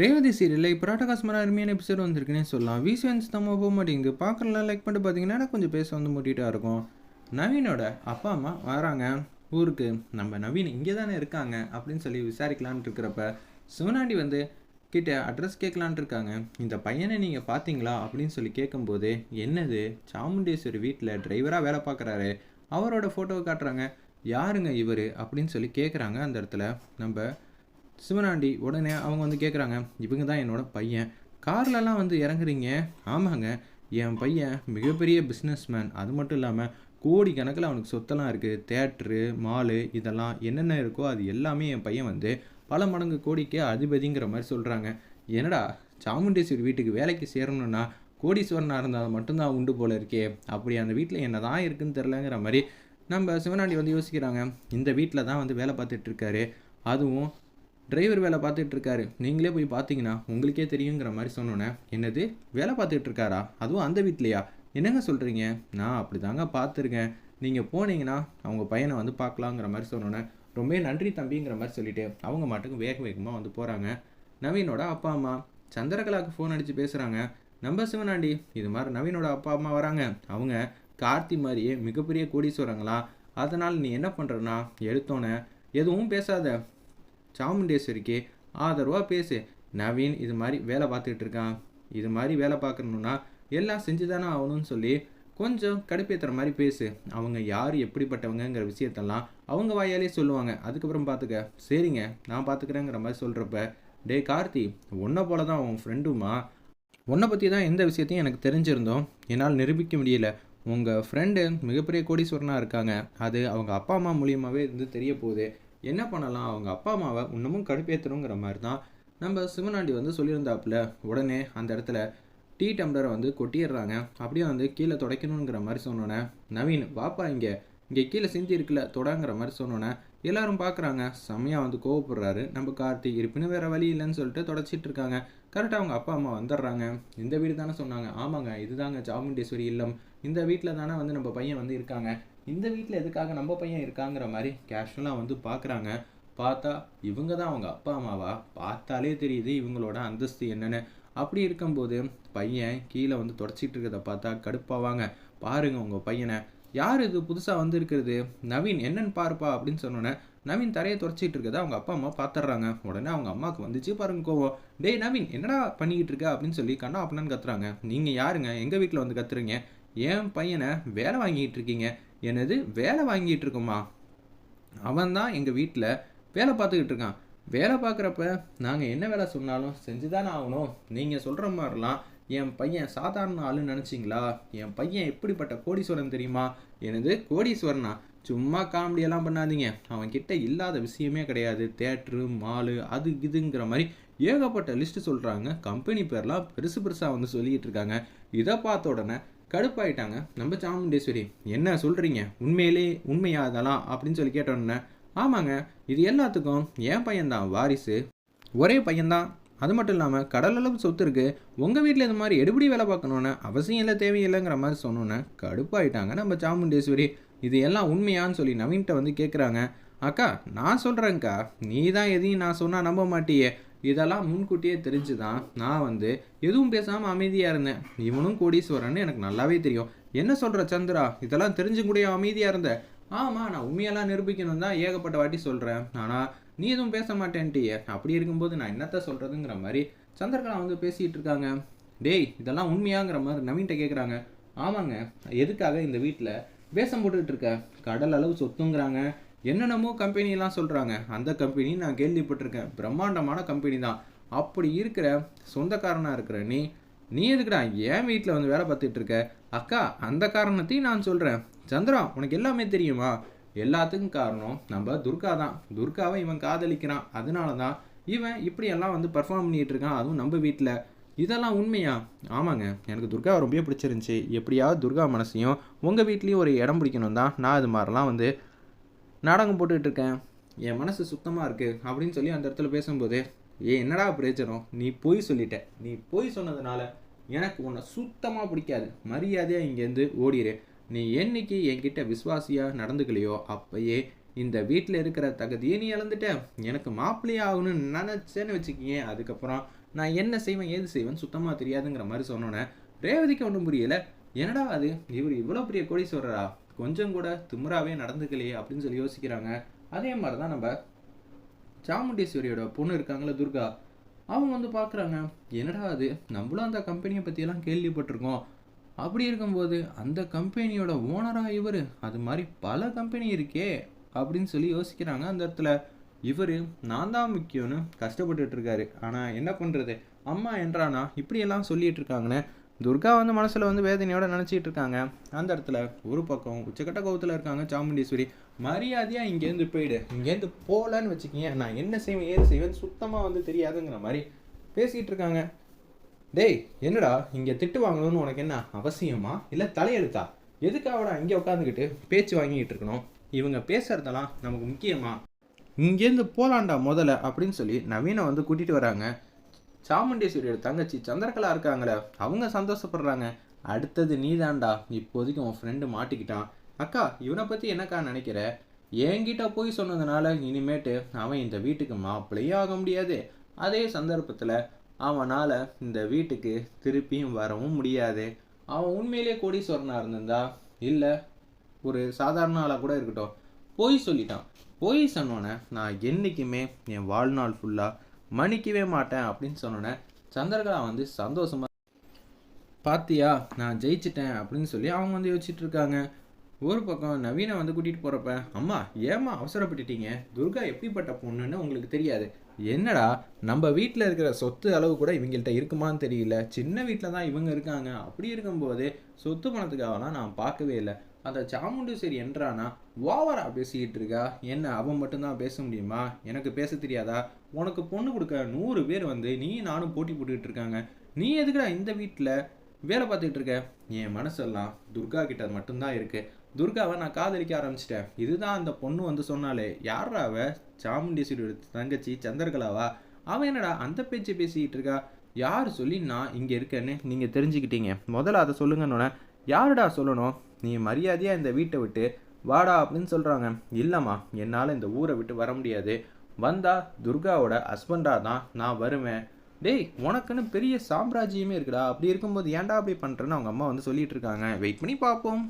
ரேவதி சீரியலில் இப்போ ராட்டகாஸ்மரா அருமையான எபிசோட் வந்திருக்குன்னே சொல்லலாம். விசிவன்ஸ் நம்ம போக மாட்டேங்குது. பார்க்கலாம் லைக் பண்ணிட்டு பார்த்தீங்கன்னா கொஞ்சம் பேச வந்து முட்டிகிட்டா இருக்கும். நவீனோட அப்பா அம்மா வராங்க. ஊருக்கு நம்ம நவீன் இங்கே தானே இருக்காங்க அப்படின்னு சொல்லி விசாரிக்கலான்ட்டு இருக்கிறப்ப சிவனாண்டி வந்து கிட்ட அட்ரஸ் கேட்கலான்ட்டு இருக்காங்க. இந்த பையனை நீங்கள் பார்த்தீங்களா அப்படின்னு சொல்லி கேட்கும்போது என்னது? சாமுண்டேஸ்வரி வீட்டில் டிரைவராக வேலை பார்க்குறாரு அவரோட ஃபோட்டோவை காட்டுறாங்க. யாருங்க இவர் அப்படின்னு சொல்லி கேட்குறாங்க அந்த இடத்துல. நம்ம சிவனாண்டி உடனே அவங்க வந்து கேட்குறாங்க இவங்க தான் என்னோட பையன். கார்லலாம் வந்து இறங்குறீங்க? ஆமாங்க. என் பையன் மிகப்பெரிய பிஸ்னஸ்மேன் அது மட்டும் இல்லாமல் கோடி கணக்கில் அவனுக்கு சொத்தெல்லாம் இருக்குது தேட்ரு மாலு இதெல்லாம் என்னென்ன இருக்கோ அது எல்லாமே என் பையன் வந்து பல மடங்கு கோடிக்கே அதிபதிங்கிற மாதிரி சொல்கிறாங்க என்னடா சாமுண்டேஸ்வரி வீட்டுக்கு வேலைக்கு சேரணும்னா கோடீஸ்வரனாக இருந்தால் மட்டும்தான் உண்டு போல இருக்கே. அப்படி அந்த வீட்டில் என்ன தான் இருக்குன்னு தெரிலங்கிற மாதிரி நம்ம சிவனாண்டி வந்து யோசிக்கிறாங்க. இந்த வீட்டில் தான் வந்து வேலை பார்த்துட்ருக்காரு அதுவும் டிரைவர் வேலை பார்த்துட்டு இருக்காரு நீங்களே போய் பார்த்தீங்கன்னா உங்களுக்கே தெரியுங்கிற மாதிரி சொன்னோன்னே என்னது? வேலை பார்த்துட்டு இருக்காரா அதுவும் அந்த வீட்லையா? என்னங்க சொல்கிறீங்க நான் அப்படி தாங்க பார்த்துருக்கேன். நீங்கள் போனீங்கன்னா அவங்க பையனை வந்து பார்க்கலாங்கிற மாதிரி சொன்னோன்னே ரொம்ப நன்றி தம்பிங்கிற மாதிரி சொல்லிட்டு அவங்க மாட்டுக்கு வேக வேகமாக வந்து போகிறாங்க நவீனோட அப்பா அம்மா சந்திரகலாவுக்கு ஃபோன் அடித்து பேசுகிறாங்க நம்ம சிவனாண்டி இது மாதிரி நவீனோட அப்பா அம்மா வராங்க. அவங்க கார்த்தி மாதிரியே மிகப்பெரிய கோடீஸ்வரங்களா? அதனால் நீ என்ன பண்ணுறனா எடுத்தோன்னே எதுவும் பேசாத. சாமுண்டேஸ்வரிக்கு ஆதரவாக பேசு. நவீன் இது மாதிரி வேலை பார்த்துக்கிட்டு இருக்கான். இது மாதிரி வேலை பார்க்கணுன்னா எல்லாம் செஞ்சு தானே ஆகணும்னு சொல்லி கொஞ்சம் கடுப்பேற்றுற மாதிரி பேசு. அவங்க யார் எப்படிப்பட்டவங்கங்கிற விஷயத்தெல்லாம் அவங்க வாயாலே சொல்லுவாங்க. அதுக்கப்புறம் பார்த்துக்க சரிங்க நான் பார்த்துக்கிறேங்கிற மாதிரி சொல்கிறப்ப டே கார்த்தி உன்னை போல தான் உன் ஃப்ரெண்டுமா உன்னை பற்றி தான் எந்த விஷயத்தையும் எனக்கு தெரிஞ்சிருந்தோம். என்னால் நிரூபிக்க முடியல. உங்கள் ஃப்ரெண்டு மிகப்பெரிய கோடீஸ்வரனாக இருக்காங்க. அது அவங்க அப்பா அம்மா மூலியமாகவே இருந்து தெரிய போகுது. என்ன பண்ணலாம்? அவங்க அப்பா அம்மாவை இன்னமும் கடுப்பேற்றணுங்கிற மாதிரி தான் நம்ம சிவனாண்டி வந்து சொல்லியிருந்தாப்புல. உடனே அந்த இடத்துல டீ டம்ளரை வந்து கொட்டிடுறாங்க. அப்படியே வந்து கீழே துடைக்கணுங்கிற மாதிரி சொன்னோன்னே நவீன் வாப்பா இங்கே. இங்கே கீழே சிந்தி இருக்குல்ல தொடாங்கிற மாதிரி சொன்னோன்னே எல்லாரும் பார்க்குறாங்க செம்மையாக வந்து கோவப்படுறாரு. நம்ம கார்த்தி இருப்பினும் வேறு வழி இல்லைன்னு சொல்லிட்டு தொடச்சிட்டு இருக்காங்க. கரெக்டாக அவங்க அப்பா அம்மா வந்துடுறாங்க. இந்த வீடு தானே சொன்னாங்க. ஆமாங்க இதுதாங்க சாமுண்டேஸ்வரி இல்லம். இந்த வீட்டில் தானே வந்து நம்ம பையன் வந்து இருக்காங்க. இந்த வீட்டில் எதுக்காக நம்ம பையன் இருக்காங்கிற மாதிரி கேஷுவலாக வந்து பார்க்குறாங்க பார்த்தா இவங்க தான் அவங்க அப்பா அம்மாவா? பார்த்தாலே தெரியுது இவங்களோட அந்தஸ்து என்னென்னு. அப்படி இருக்கும்போது பையன் கீழே வந்து தொடச்சிட்டு இருக்கிறத பார்த்தா கடுப்பாவாங்க. பாருங்க உங்கள் பையனை. யார் இது புதுசாக வந்திருக்கிறது நவீன் என்னன்னு பாருப்பா அப்படின்னு சொன்னோன்னே நவீன் தரையை தொடச்சிட்டு இருக்கதா அவங்க அப்பா அம்மா பார்த்துட்றாங்க. உடனே அவங்க அம்மாவுக்கு வந்துச்சு பாருங்க கோவம். டேய் நவீன் என்னடா பண்ணிக்கிட்டு இருக்க? அப்படின்னு சொல்லி கண்ணா அப்படின்னு கத்துறாங்க. நீங்கள் யாருங்க? எங்கள் வீட்டில் வந்து கத்துறீங்க? என் பையனை வேலை வாங்கிட்டு இருக்கீங்க? எனது வேலை வாங்கிட்டு இருக்கோமா? அவன் தான் எங்கள் வீட்டில் வேலை பார்த்துக்கிட்டு இருக்கான். வேலை பார்க்குறப்ப நாங்கள் என்ன வேலை சொன்னாலும் செஞ்சு தானே ஆகணும். நீங்கள் சொல்கிற மாதிரிலாம் என் பையன் சாதாரண ஆளுன்னு நினச்சிங்களா? என் பையன் எப்படிப்பட்ட கோடீஸ்வரன் தெரியுமா? எனது கோடீஸ்வரனா? சும்மா காமெடியெல்லாம் பண்ணாதீங்க. அவன் கிட்ட இல்லாத விஷயமே கிடையாது. தேட்ரு மாலு அது இதுங்கிற மாதிரி ஏகப்பட்ட லிஸ்ட்டு சொல்கிறாங்க கம்பெனி பேர்லாம் பெருசு பெருசாக வந்து சொல்லிக்கிட்டு இருக்காங்க. இதை பார்த்த உடனே கடுப்பாயிட்டாங்க. நம்ம சாமுண்டேஸ்வரி என்ன சொல்கிறீங்க உண்மையிலே உண்மையா அதெல்லாம் அப்படின்னு சொல்லி கேட்டோன்னே ஆமாங்க இது எல்லாத்துக்கும் என் பையன்தான் வாரிசு. ஒரே பையன்தான். அது மட்டும் இல்லாமல் கடலளவு சொத்து இருக்குது உங்கள் வீட்டில் இது மாதிரி எடுபடி வேலை பார்க்கணுன்னு அவசியம் இல்லை தேவையில்லைங்கிற மாதிரி சொன்னோன்னே கடுப்பாயிட்டாங்க நம்ம சாமுண்டேஸ்வரி. இது எல்லாம் உண்மையான்னு சொல்லி நவீன்கிட்ட வந்து கேட்குறாங்க அக்கா நான் சொல்கிறேங்க்கா நீ தான் எதையும் நான் சொன்னால் நம்ப மாட்டியே. இதெல்லாம் முன்கூட்டியே தெரிஞ்சு தான் நான் வந்து எதுவும் பேசாமல் அமைதியாக இருந்தேன். இவனும் கோடீஸ்வரன் எனக்கு நல்லாவே தெரியும். என்ன சொல்கிற சந்திரா? இதெல்லாம் தெரிஞ்சு கூட அமைதியாக இருந்தேன் ஆமாம் நான் உண்மையெல்லாம் நிரூபிக்கணும் தான் ஏகப்பட்ட வாட்டி சொல்கிறேன் ஆனால் நீ எதுவும் பேச மாட்டேன்ட்டியே. அப்படி இருக்கும்போது நான் என்னத்த சொல்கிறதுங்கிற மாதிரி சந்திரகலா வந்து பேசிகிட்டு இருக்காங்க. டேய் இதெல்லாம் உண்மையாங்கிற மாதிரி நவீன்கிட்ட கேட்குறாங்க ஆமாங்க எதுக்காக இந்த வீட்டில் வேஷம் போட்டுக்கிட்டு இருக்க? கடல் அளவு சொத்துங்கிறாங்க. என்னென்னமோ கம்பெனிலாம் சொல்கிறாங்க அந்த கம்பெனி நான் கேள்விப்பட்டிருக்கேன். பிரம்மாண்டமான கம்பெனி தான். அப்படி இருக்கிற சொந்தக்காரனாக இருக்கிற நீ நீ எதுக்குடா ஏன் வீட்டில் வந்து வேலை பார்த்துட்டு இருக்க? அக்கா அந்த காரணத்தையும் நான் சொல்கிறேன் சந்திரா உனக்கு எல்லாமே தெரியுமா? எல்லாத்துக்கும் காரணம் நம்ம துர்கா தான். துர்காவை இவன் காதலிக்கிறான். அதனால தான் இவன் இப்படியெல்லாம் வந்து பர்ஃபார்ம் பண்ணிகிட்டு இருக்கான். அதுவும் நம்ம வீட்டில் இதெல்லாம் உண்மையா? ஆமாங்க. எனக்கு துர்கா ரொம்ப பிடிச்சிருந்துச்சி. எப்படியாவது துர்கா மனசையும் உங்கள் வீட்லேயும் ஒரு இடம் பிடிக்கணும் தான் நான் இது மாதிரிலாம் வந்து நாடகம் போட்டுக்கிட்டு இருக்கேன் என் மனசு சுத்தமாக இருக்குது அப்படின்னு சொல்லி அந்த இடத்துல பேசும்போது ஏ என்னடா பிரயோஜனம்? நீ பொய் சொல்லிட்ட. நீ பொய் சொன்னதுனால எனக்கு உன்னை சுத்தமாக பிடிக்காது. மரியாதையாக இங்கேருந்து ஓடிடு நீ என்னைக்கு என்கிட்ட விசுவாசியாக நடந்துக்கலையோ அப்பயே இந்த வீட்டில் இருக்கிற தகுதியை நீ இழந்துட்ட. எனக்கு மாப்பிள்ளையே ஆகணும்னு நினச்சேன்னு வச்சுக்கிங்க அதுக்கப்புறம் நான் என்ன செய்வேன் ஏது செய்வேன் சுத்தமாக தெரியாதுங்கிற மாதிரி சொன்னோன்னே ரேவதிக்கு ஒன்றும் புரியலை. என்னடா அது? இவர் இவ்வளோ பெரிய கோடீஸ்வரரா? கொஞ்சம் கூட திமுறாவே நடந்துக்கலையே அப்படின்னு சொல்லி யோசிக்கிறாங்க. அதே மாதிரி தான் நம்ம சாமுண்டீஸ்வரியோட பொண்ணு இருக்காங்களே துர்கா. அவங்க வந்து பார்க்குறாங்க என்னடா அது? நம்மளும் அந்த கம்பெனியை பற்றியெல்லாம் கேள்விப்பட்டிருக்கோம். அப்படி இருக்கும்போது அந்த கம்பெனியோட ஓனராக இவர். அது மாதிரி பல கம்பெனி இருக்கே அப்படின்னு சொல்லி யோசிக்கிறாங்க அந்த இடத்துல. இவர் நான் தான் முக்கியம்னு கஷ்டப்பட்டுட்டு இருக்காரு. ஆனால் என்ன பண்ணுறது அம்மா என்றானா? இப்படியெல்லாம் சொல்லிட்டு இருக்காங்கன்னு துர்கா வந்து மனசில் வந்து வேதனையோட நினச்சிட்டு இருக்காங்க. அந்த இடத்துல ஒரு பக்கம் உச்சக்கட்ட கோவத்தில் இருக்காங்க சாமுண்டீஸ்வரி. மரியாதையாக இங்கேருந்து போயிடு. இங்கேருந்து போகலன்னு வச்சுக்கிங்க. நான் என்ன செய்வேன் ஏது செய்வேன் சுத்தமாக வந்து தெரியாதுங்கிற மாதிரி பேசிகிட்டு இருக்காங்க. டேய் என்னடா இங்கே திட்டு வாங்கணும்னு உனக்கு என்ன அவசியமா? இல்லை தலையெழுத்தா? எதுக்காகடா இங்கே உட்காந்துக்கிட்டு பேச்சு வாங்கிக்கிட்டு இருக்கணும்? இவங்க பேசுகிறதெல்லாம் நமக்கு முக்கியமா? இங்கேருந்து போகலாண்டா முதல்ல அப்படின்னு சொல்லி நவீனை வந்து கூட்டிகிட்டு வராங்க. சாமுண்டேஸ்வரியோட தங்கச்சி சந்திரகலா இருக்காங்களே அவங்க சந்தோஷப்படுறாங்க. அடுத்தது நீதான்டா. இப்போதைக்கு உன் ஃப்ரெண்டு மாட்டிக்கிட்டான். அக்கா இவனை பற்றி என்னக்கா நினைக்கிற? என்கிட்ட போய் சொன்னதுனால இனிமேட்டு அவன் இந்த வீட்டுக்கு மாப்பிள்ளையே ஆக முடியாது. அதே சந்தர்ப்பத்தில் அவனால் இந்த வீட்டுக்கு திருப்பியும் வரவும் முடியாது. அவன் உண்மையிலேயே கோடீஸ்வரனாக இருந்திருந்தா? இல்லை ஒரு சாதாரண ஆளாக கூட இருக்கட்டும். பொய் சொல்லிட்டான். பொய் சொன்னோன்னே நான் என்றைக்குமே என் வாழ்நாள் ஃபுல்லாக மன்னிக்கவே மாட்டேன் அப்படின்னு சொன்னோன்னே சந்திரகலா வந்து சந்தோஷமா பாத்தியா நான் ஜெயிச்சிட்டேன் அப்படின்னு சொல்லி அவங்க வந்து யோசிச்சுட்டு இருக்காங்க ஒரு பக்கம் நவீனை வந்து கூட்டிகிட்டு போகிறப்ப அம்மா ஏம்மா அவசரப்பட்டுட்டீங்க? துர்கா எப்படிப்பட்ட பொண்ணுன்னு உங்களுக்கு தெரியாது. என்னடா நம்ம வீட்டில் இருக்கிற சொத்து அளவு கூட இவங்கள்ட்ட இருக்குமான்னு தெரியல. சின்ன வீட்டில் தான் இவங்க இருக்காங்க. அப்படி இருக்கும்போது சொத்து பணத்துக்காகலாம் நான் பார்க்கவே இல்லை. அந்த சாமுண்டேஸ்வரி என்றானா? ஓவரா பேசிக்கிட்டு இருக்கா என்ன அவன் மட்டும்தான் பேச முடியுமா? எனக்கு பேச தெரியாதா? உனக்கு பொண்ணு கொடுக்க நூறு பேர் வந்து நீ நானும் போட்டி போட்டுக்கிட்டு இருக்காங்க நீ எதுக்குடா இந்த வீட்டில் வேலை பார்த்துக்கிட்டு இருக்க என் மனசெல்லாம் துர்கா கிட்ட மட்டும்தான் இருக்குது துர்காவை நான் காதலிக்க ஆரம்பிச்சிட்டேன். இதுதான் அந்த பொண்ணு வந்து சொன்னாலே யாரா அவ? சாமுண்டீஸ்வரியோட தங்கச்சி சந்திரகலாவா அவன் என்னடா அந்த பேச்சு பேசிக்கிட்டு இருக்கா யார் சொல்லி நான் இங்கே இருக்கேன்னு நீங்கள் தெரிஞ்சுக்கிட்டீங்க. முதல்ல அதை சொல்லுங்கன்னொன்னே யாருடா சொல்லணும்? நீ மரியாதையாக இந்த வீட்டை விட்டு வாடா அப்படின்னு சொல்கிறாங்க இல்லைம்மா என்னால் இந்த ஊரை விட்டு வர முடியாது. வந்தால் துர்காவோட ஹஸ்பண்டாக தான் நான் வருவேன். டேய் உனக்குன்னு பெரிய சாம்ராஜ்யமே இருக்குடா. அப்படி இருக்கும்போது ஏன்டா அப்படி பண்ணுறேன்னு அவங்க அம்மா வந்து சொல்லிட்டு இருக்காங்க. வெயிட் பண்ணி பார்ப்போம்.